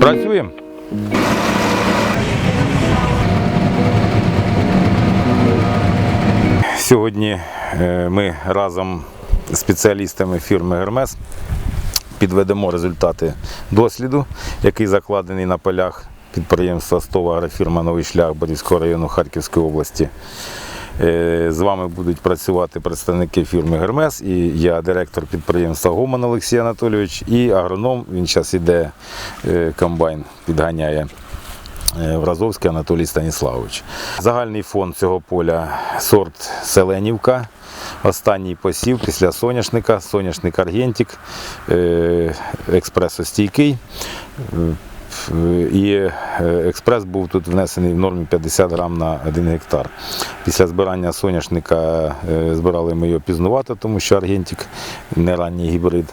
Працюємо. Сьогодні е, ми разом з спеціалістами фірми Гермес підведемо результати досліду, який закладений на полях підприємства Стова агрофірма Новий шлях Борівського району Харківської області. Е, З вами будуть працювати представники фірми Гермес і я директор підприємства Гоман Олексій Анатолійович і агроном. Він зараз іде е, комбайн, підганяє. е, Вразовський Анатолій Станіславович. Загальний фон цього поля сорт Селенівка. Останній посів після соняшника, соняшник Аргентик, е, експресостійкий. І е, експрес був тут внесений в нормі 50 грам на 1 гектар. Після збирання соняшника е, збирали ми його пізнувато, тому що Аргентик не ранній гібрид.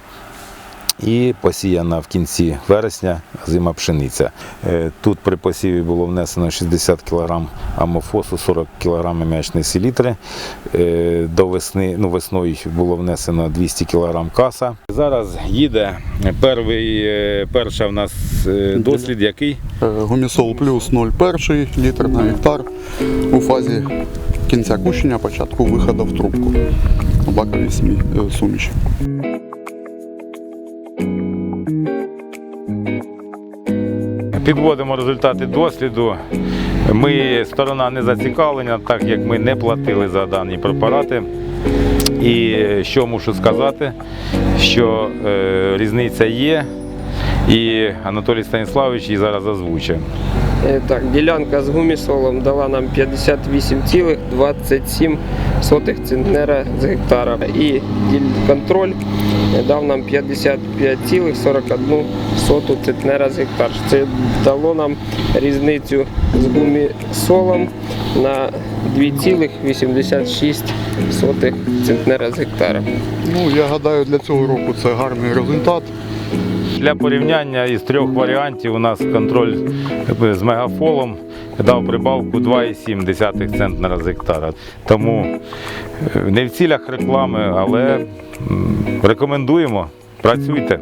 І посіяна в кінці вересня зима пшениця. Е, Тут при посіві було внесено 60 кг амофосу, 40 кг м'ячної селітри. Е, До весни, ну, весною було внесено 200 кг каса. Зараз їде перший, е, перша в нас дослід, який Гумісол плюс 0,1 літр на гектар у фазі кінця кущення, початку виходу в трубку е, суміші. Підводимо результати досліду. Ми сторона не зацікавлена, так як ми не платили за дані препарати. І що мушу сказати, що е, різниця є, і Анатолій Станіславович її зараз озвучить. Е, Так, ділянка з гумісолом дала нам 58,27 центнера з гектара. І контроль е, дав нам 55,41 центнера з гектар. Це дало нам різницю з гумісолом на 2,86 центнера з гектара. Ну, я гадаю, для цього року це гарний результат. Для порівняння із трьох варіантів у нас контроль з мегафолом дав прибавку 2,7 центнера з гектара. Тому е, не в цілях реклами, але рекомендуємо. Працюйте.